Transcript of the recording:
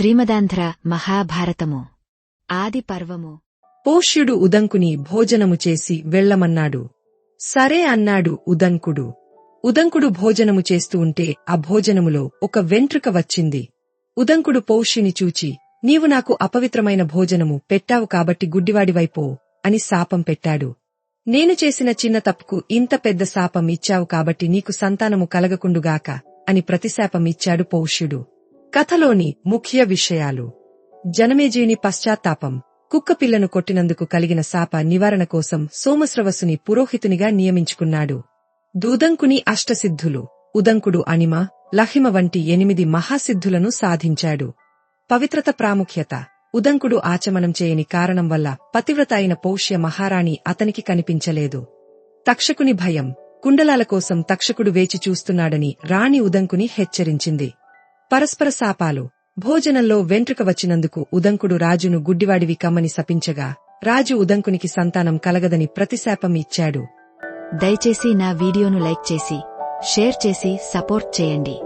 శ్రీమదాంధ్ర మహాభారతము. ఆది పర్వము. పోష్యుడు ఉదంకుని భోజనము చేసి వెళ్ళమన్నాడు. సరే అన్నాడు ఉదంకుడు. ఉదంకుడు భోజనము చేస్తూ ఉంటే ఆ భోజనములో ఒక వెంట్రుక వచ్చింది. ఉదంకుడు పౌష్యుని చూచి నీవు నాకు అపవిత్రమైన భోజనము పెట్టావు కాబట్టి గుడ్డివాడివైపో అని శాపం పెట్టాడు. నేను చేసిన చిన్న తప్పుకు ఇంత పెద్ద శాపం ఇచ్చావు కాబట్టి నీకు సంతానము కలగకుండుగాక అని ప్రతిశాపం ఇచ్చాడు పౌష్యుడు. కథలోని ముఖ్య విషయాలు. జనమేజీని పశ్చాత్తాపం. కుక్కపిల్లను కొట్టినందుకు కలిగిన శాప నివారణ కోసం సోమశ్రవసుని పురోహితునిగా నియమించుకున్నాడు. దూదంకుని అష్టసిద్ధులు. ఉదంకుడు అణిమ లహిమ వంటి ఎనిమిది మహాసిద్ధులను సాధించాడు. పవిత్రత ప్రాముఖ్యత. ఉదంకుడు ఆచమనం చేయని కారణం వల్ల పతివ్రత అయిన పౌష్య మహారాణి అతనికి కనిపించలేదు. తక్షకుని భయం. కుండలాల కోసం తక్షకుడు వేచి చూస్తున్నాడని రాణి ఉదంకుని హెచ్చరించింది. పరస్పర శాపాలు. భోజనంలో వెంట్రుక వచ్చినందుకు ఉదంకుడు రాజును గుడ్డివాడివి కమ్మని శపించగా రాజు ఉదంకునికి సంతానం కలగదని ప్రతిశాపం ఇచ్చాడు. దయచేసి నా వీడియోను లైక్ చేసి షేర్ చేసి సపోర్ట్ చేయండి.